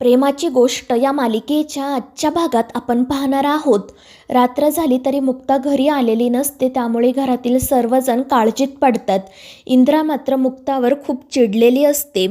प्रेमाची गोष्ट या मालिकेच्या आजच्या भागात आपण पाहणार आहोत. रात्र झाली तरी मुक्ता घरी आलेली नसते त्यामुळे घरातील सर्वजण काळजीत पडतात. इंद्रा मात्र मुक्तावर खूप चिडलेली असते.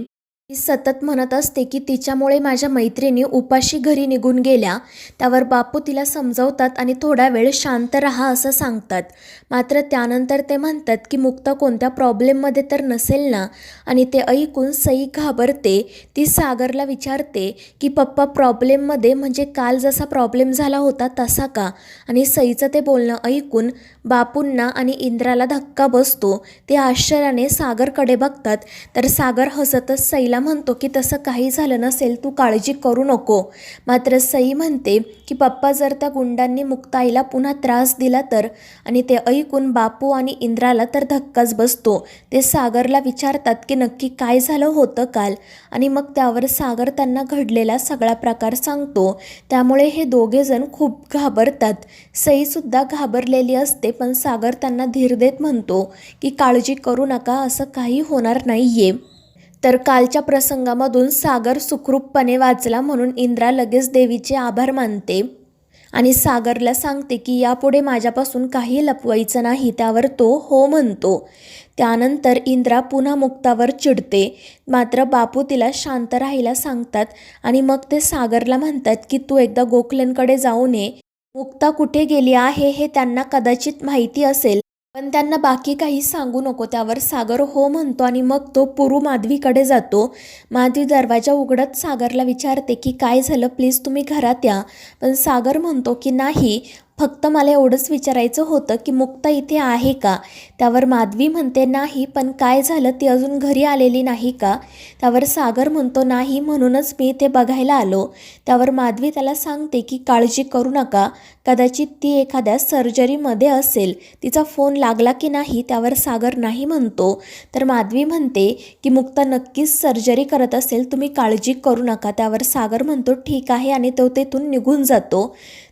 ती सतत म्हणत असते की तिच्यामुळे माझ्या मैत्रिणी उपाशी घरी निघून गेल्या. त्यावर बापू तिला समजवतात आणि थोडा वेळ शांत राहा असं सांगतात. मात्र त्यानंतर ते म्हणतात की मुक्ता कोणत्या प्रॉब्लेममध्ये तर नसेल ना. आणि ते ऐकून सई घाबरते. ती सागरला विचारते की पप्पा प्रॉब्लेममध्ये म्हणजे काल जसा प्रॉब्लेम झाला होता तसा का? आणि सईचं ते बोलणं ऐकून बापूंना आणि इंद्राला धक्का बसतो. ते आश्चर्याने सागरकडे बघतात. तर सागर हसतच सईला म्हणतो की तसं काही झालं नसेल तू काळजी करू नको. मात्र सई म्हणते की पप्पा जर त्या गुंडांनी मुक्ताईला पुन्हा त्रास दिला तर आणि ते ऐकून बापू आणि इंद्राला तर धक्काच बसतो. ते सागरला विचारतात की नक्की काय झालं होतं काल? आणि मग त्यावर सागर त्यांना घडलेला सगळा प्रकार सांगतो. त्यामुळे हे दोघेजण खूप घाबरतात. सईसुद्धा घाबरलेली असते पण सागर त्यांना धीर देत म्हणतो की काळजी करू नका असं काही होणार नाही आहे तर कालच्या प्रसंगामधून सागर सुखरूपपणे वाचला म्हणून इंद्रा लगेच देवीचे आभार मानते. आणि सागरला सांगते की यापुढे माझ्यापासून काही लपवायचं नाही त्यावर तो हो म्हणतो. त्यानंतर इंद्रा पुन्हा मुक्तावर चिडते. मात्र बापू तिला शांत राहायला सांगतात आणि मग ते सागरला म्हणतात की तू एकदा गोखलेंकडे जाऊन ये मुक्ता कुठे गेली आहे हे त्यांना कदाचित माहिती असेल. पण त्यांना बाकी काही सांगू नको त्यावर सागर हो म्हणतो आणि मग तो पुरू माधवीकडे जातो. माधवी दरवाजा उघडत सागरला विचारते की काय झालं? प्लीज तुम्ही घरात या. पण सागर म्हणतो की नाही फक्त मला एवढंच विचारायचं होतं की मुक्ता इथे आहे का? त्यावर माधवी म्हणते नाही पण काय झालं? ती अजून घरी आलेली नाही का? त्यावर सागर म्हणतो नाही म्हणूनच मी इथे बघायला आलो. त्यावर माधवी त्याला सांगते की काळजी करू नका. कदाचित ती एखाद्या सर्जरीमध्ये असेल. तिचा फोन लागला की नाही त्यावर सागर नाही म्हणतो. तर माधवी म्हणते की मुक्ता नक्कीच सर्जरी करत असेल. तुम्ही काळजी करू नका. त्यावर सागर म्हणतो ठीक आहे. आणि तो तेथून निघून जातो.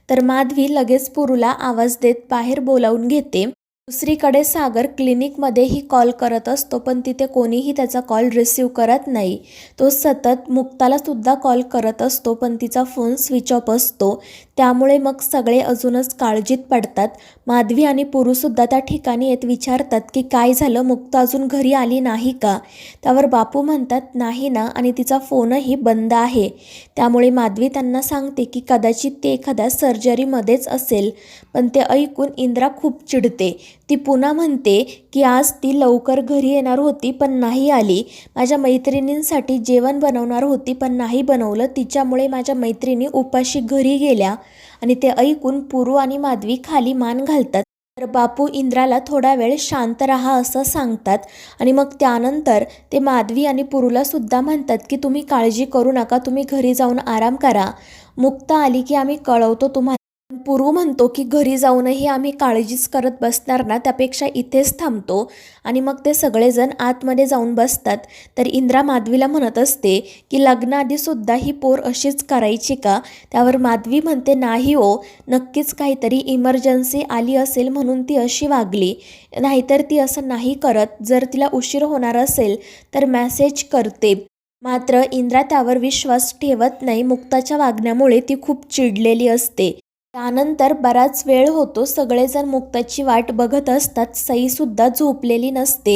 तर माधवी लगेच पुरूला आवाज देत बाहेर बोलावून घेते. दुसरीकडे सागर क्लिनिकमध्येही कॉल करत असतो पण तिथे कोणीही त्याचा कॉल रिसीव करत नाही. तो सतत मुक्तालासुद्धा कॉल करत असतो पण तिचा फोन स्विच ऑफ असतो. त्यामुळे मग सगळे अजूनच काळजीत पडतात. माधवी आणि पुरुषसुद्धा त्या ठिकाणी येत विचारतात की काय झालं? मुक्ता अजून घरी आली नाही का? त्यावर बापू म्हणतात नाही ना आणि तिचा फोनही बंद आहे. त्यामुळे माधवी त्यांना सांगते की कदाचित ते एखाद्या सर्जरीमध्येच असेल. पण ते ऐकून इंद्रा खूप चिडते. ती पुन्हा म्हणते की आज ती लवकर घरी येणार होती पण नाही आली. माझ्या मैत्रिणींसाठी जेवण बनवणार होती पण नाही बनवलं. तिच्यामुळे माझ्या मैत्रिणी उपाशी घरी गेल्या आणि ते ऐकून पुरू आणि माधवी खाली मान घालतात. तर बापू इंद्राला थोडा वेळ शांत राहा असं सांगतात आणि मग त्यानंतर ते माधवी आणि पुरूला सुद्धा म्हणतात की तुम्ही काळजी करू नका तुम्ही घरी जाऊन आराम करा. मुक्ता आली की आम्ही कळवतो तुम्हाला पुरू म्हणतो की घरी जाऊनही आम्ही काळजीच करत बसणार ना त्यापेक्षा इथेच थांबतो. आणि मग ते सगळेजण आतमध्ये जाऊन बसतात. तर इंद्रा माधवीला म्हणत असते की लग्नाआधीसुद्धा ही पोर अशीच करायची का? त्यावर माधवी म्हणते नाही हो नक्कीच काहीतरी इमर्जन्सी आली असेल म्हणून ती अशी वागली. नाहीतर ती असं नाही करत. जर तिला उशीर होणार असेल तर मॅसेज करते. मात्र इंद्रा त्यावर विश्वास ठेवत नाही. मुक्ताच्या वागण्यामुळे ती खूप चिडलेली असते. त्यानंतर बराच वेळ होतो सगळेजण मुक्ताची वाट बघत असतात. सईसुद्धा झोपलेली नसते.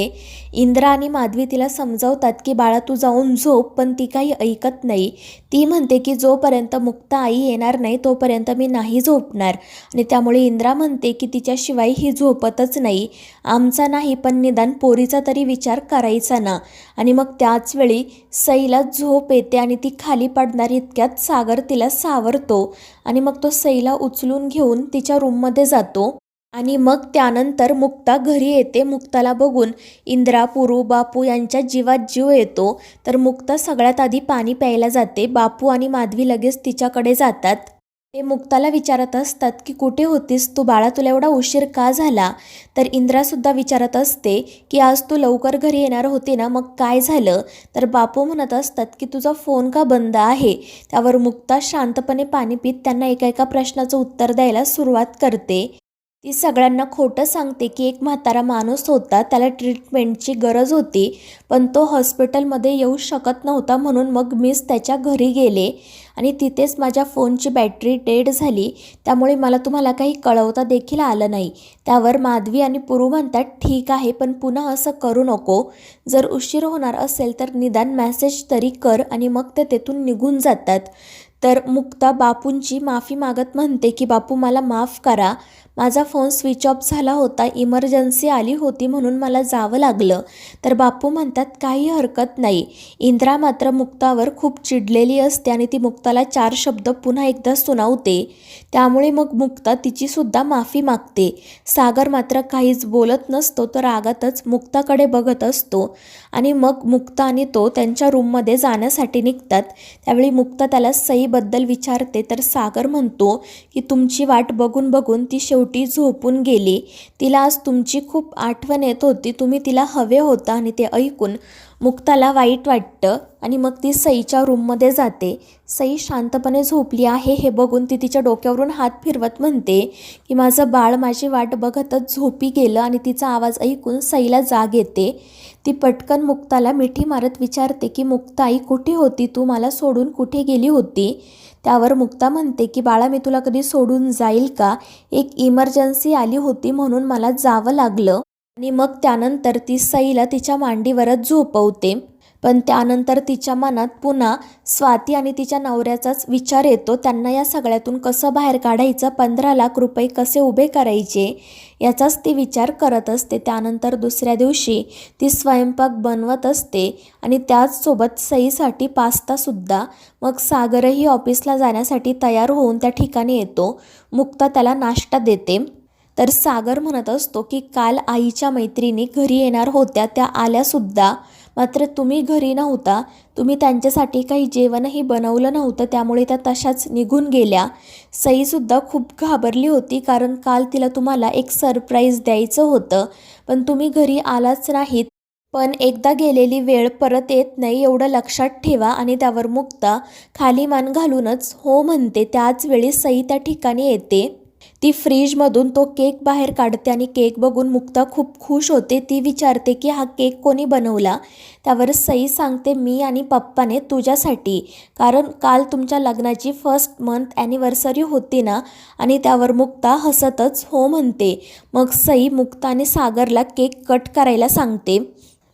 इंद्रा आणि माधवी तिला समजावतात की बाळा तू जाऊन झोप पण ती काही ऐकत नाही. ती म्हणते की जोपर्यंत मुक्ता आई येणार नाही तोपर्यंत मी नाही झोपणार. आणि त्यामुळे इंद्रा म्हणते की तिच्याशिवाय ही झोपतच नाही. आमचा नाही पण निदान पोरीचा तरी विचार करायचा ना. आणि मग त्याचवेळी सईला झोप येते आणि ती खाली पडणार इतक्यात सागर तिला सावरतो. आणि मग तो सईला उचलून घेऊन तिच्या रूममध्ये जातो आणि मग त्यानंतर मुक्ता घरी येते. मुक्ताला बघून इंद्रा पुरू बापू यांच्या जीवात जीव येतो. तर मुक्ता सगळ्यात आधी पाणी प्यायला जाते. बापू आणि माधवी लगेच तिच्याकडे जातात. ते मुक्ताला विचारत असतात की कुठे होतीस? तू बाळा तुला एवढा उशीर का झाला? तर इंद्रासुद्धा विचारत असते की आज तू लवकर घरी येणार होती ना मग काय झालं? तर बापू म्हणत असतात की तुझा फोन का बंद आहे? त्यावर मुक्ता शांतपणे पाणी पित त्यांना एका एका प्रश्नाचं उत्तर द्यायला सुरुवात करते. ती सगळ्यांना खोटं सांगते की एक म्हातारा माणूस होता त्याला ट्रीटमेंटची गरज होती पण तो हॉस्पिटलमध्ये येऊ शकत नव्हता म्हणून मग मीच त्याच्या घरी गेले आणि तिथेच माझ्या फोनची बॅटरी डेड झाली. त्यामुळे मला तुम्हाला काही कळवता देखील आलं नाही. त्यावर माधवी आणि पुरू म्हणतात ठीक आहे पण पुन्हा असं करू नको. जर उशीर होणार असेल तर निदान मॅसेज तरी कर आणि मग ते तेथून निघून जातात. तर मुक्ता बापूंची माफी मागत म्हणते की बापू मला माफ करा. माझा फोन स्विच ऑफ झाला होता इमर्जन्सी आली होती म्हणून मला जावं लागलं. तर बापू म्हणतात काही हरकत नाही. इंद्रा मात्र मुक्तावर खूप चिडलेली असते आणि ती मुक्ताला चार शब्द पुन्हा एकदा सुनावते. त्यामुळे मग मुक्ता तिचीसुद्धा माफी मागते. सागर मात्र काहीच बोलत नसतो तर रागातच मुक्ताकडे बघत असतो. आणि मग मुक्ता आणि तो त्यांच्या रूममध्ये जाण्यासाठी निघतात. त्यावेळी मुक्ता त्याला सईबद्दल विचारते. तर सागर म्हणतो की तुमची वाट बघून बघून ती शेवटी झोपून गेली. तिला आज तुमची खूप आठवण येत होती. तुम्ही तिला हवे होता आणि ते ऐकून मुक्ताला वाईट वाटतं. आणि मग ती सईच्या रूममध्ये जाते. सई शांतपणे झोपली आहे. हे बघून ती तिच्या डोक्यावरून हात फिरवत म्हणते की माझं बाळ माझी वाट बघतच झोपी गेलं आणि तिचा आवाज ऐकून सईला जाग येते ती पटकन मुक्ताला मिठी मारत विचारते की मुक्ताई कुठे होती तू? मला सोडून कुठे गेली होती? त्यावर मुक्ता म्हणते की बाळा मी तुला कधी सोडून जाईल का? एक इमर्जन्सी आली होती म्हणून मला जावं लागलं आणि मग त्यानंतर ती सईला तिच्या मांडीवरच झोपवते. पण त्यानंतर तिच्या मनात पुन्हा स्वाती आणि तिच्या नवऱ्याचाच विचार येतो त्यांना या सगळ्यातून कसं बाहेर काढायचं पंधरा लाख रुपये कसे उभे करायचे याचाच ती विचार करत असते. त्यानंतर दुसऱ्या दिवशी ती स्वयंपाक बनवत असते आणि त्याचसोबत सईसाठी पास्तासुद्धा मग सागरही ऑफिसला जाण्यासाठी तयार होऊन त्या ठिकाणी येतो. मुक्ता त्याला नाश्ता देते. तर सागर म्हणत असतो की काल आईच्या मैत्रिणी घरी येणार होत्या त्या आल्यासुद्धा मात्र तुम्ही घरी नव्हता. तुम्ही त्यांच्यासाठी काही जेवणही बनवलं नव्हतं. त्यामुळे त्या तशाच निघून गेल्या. सईसुद्धा खूप घाबरली होती कारण काल तिला तुम्हाला एक सरप्राईज द्यायचं होतं. पण तुम्ही घरी आलाच नाहीत. पण एकदा गेलेली वेळ परत येत नाही एवढं लक्षात ठेवा आणि त्यावर मुक्ता खाली मान घालूनच हो म्हणते. त्याच वेळी सई त्या ठिकाणी येते. ती फ्रीजमधून तो केक बाहेर काढते आणि केक बघून मुक्ता खूप खुश होते. ती विचारते की हा केक कोणी बनवला? त्यावर सई सांगते मी आणि पप्पाने तुझ्यासाठी. कारण काल तुमच्या लग्नाची फर्स्ट मंथ ॲनिव्हर्सरी होती ना आणि त्यावर मुक्ता हसतच हो म्हणते. मग सई मुक्ता आणि सागरला केक कट करायला सांगते.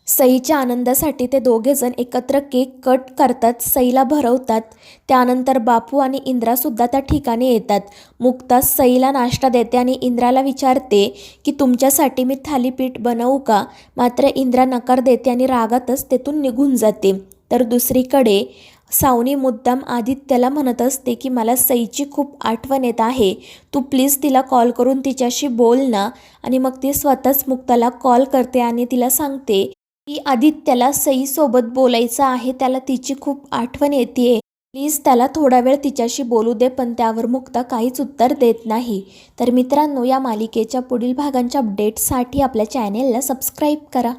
सईच्या आनंदासाठी ते दोघेजण एकत्र केक कट करतात सईला भरवतात. त्यानंतर बापू आणि इंद्रासुद्धा त्या ठिकाणी येतात. मुक्ता सईला नाश्ता देते आणि इंद्राला विचारते की तुमच्यासाठी मी थालीपीठ बनवू का? मात्र इंद्रा नकार देते आणि रागातच तेथून निघून जाते. तर दुसरीकडे सावनी मुद्दाम आदित्यला म्हणत असते की मला सईची खूप आठवण येत आहे. तू प्लीज तिला कॉल करून तिच्याशी बोल ना. आणि मग ती स्वतःच मुक्ताला कॉल करते आणि तिला सांगते की आदित्यला सईसोबत बोलायचं आहे त्याला तिची खूप आठवण येते प्लीज त्याला थोडा वेळ तिच्याशी बोलू दे पण त्यावर मुक्ता काहीच उत्तर देत नाही. तर मित्रांनो या मालिकेच्या पुढील भागांच्या अपडेट्ससाठी आपल्या चॅनेलला सबस्क्राईब करा.